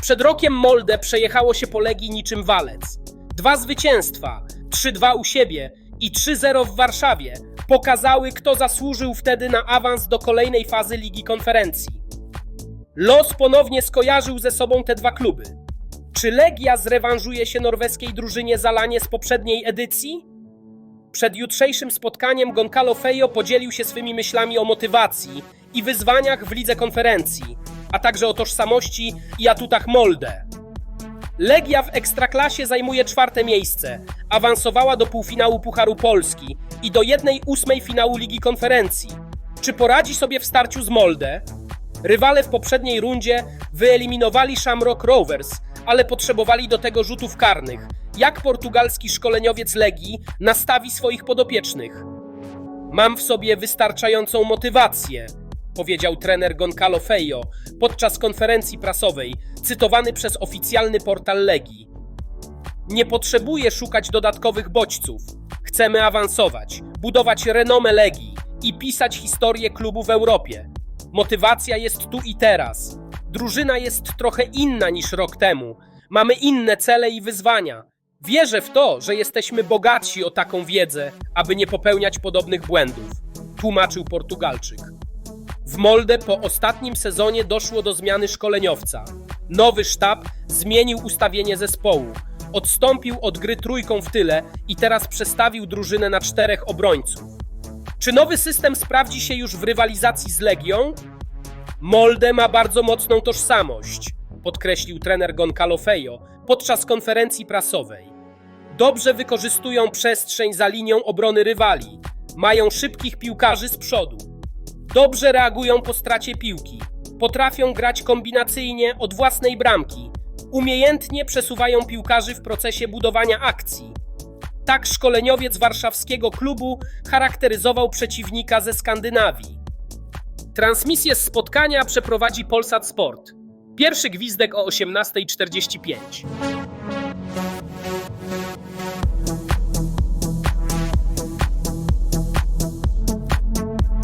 Przed rokiem Molde przejechało się po Legii niczym walec. Dwa zwycięstwa, 3-2 u siebie i 3-0 w Warszawie pokazały, kto zasłużył wtedy na awans do kolejnej fazy Ligi Konferencji. Los ponownie skojarzył ze sobą te dwa kluby. Czy Legia zrewanżuje się norweskiej drużynie za lanie z poprzedniej edycji? Przed jutrzejszym spotkaniem Goncalo Fejo podzielił się swymi myślami o motywacji i wyzwaniach w lidze konferencji, a także o tożsamości i atutach Molde. Legia w Ekstraklasie zajmuje czwarte miejsce, awansowała do półfinału Pucharu Polski i do jednej ósmej finału Ligi Konferencji. Czy poradzi sobie w starciu z Molde? Rywale w poprzedniej rundzie wyeliminowali Shamrock Rovers, ale potrzebowali do tego rzutów karnych. Jak portugalski szkoleniowiec Legii nastawi swoich podopiecznych? Mam w sobie wystarczającą motywację, powiedział trener Goncalo Fejo podczas konferencji prasowej, cytowany przez oficjalny portal Legii. Nie potrzebuję szukać dodatkowych bodźców. Chcemy awansować, budować renomę Legii i pisać historię klubu w Europie. Motywacja jest tu i teraz. Drużyna jest trochę inna niż rok temu. Mamy inne cele i wyzwania. Wierzę w to, że jesteśmy bogatsi o taką wiedzę, aby nie popełniać podobnych błędów, tłumaczył Portugalczyk. W Molde po ostatnim sezonie doszło do zmiany szkoleniowca. Nowy sztab zmienił ustawienie zespołu. Odstąpił od gry trójką w tyle i teraz przestawił drużynę na czterech obrońców. Czy nowy system sprawdzi się już w rywalizacji z Legią? Molde ma bardzo mocną tożsamość, podkreślił trener Goncalo Fejo podczas konferencji prasowej. Dobrze wykorzystują przestrzeń za linią obrony rywali. Mają szybkich piłkarzy z przodu. Dobrze reagują po stracie piłki. Potrafią grać kombinacyjnie od własnej bramki. Umiejętnie przesuwają piłkarzy w procesie budowania akcji. Tak szkoleniowiec warszawskiego klubu charakteryzował przeciwnika ze Skandynawii. Transmisję z spotkania przeprowadzi Polsat Sport. Pierwszy gwizdek o 18.45.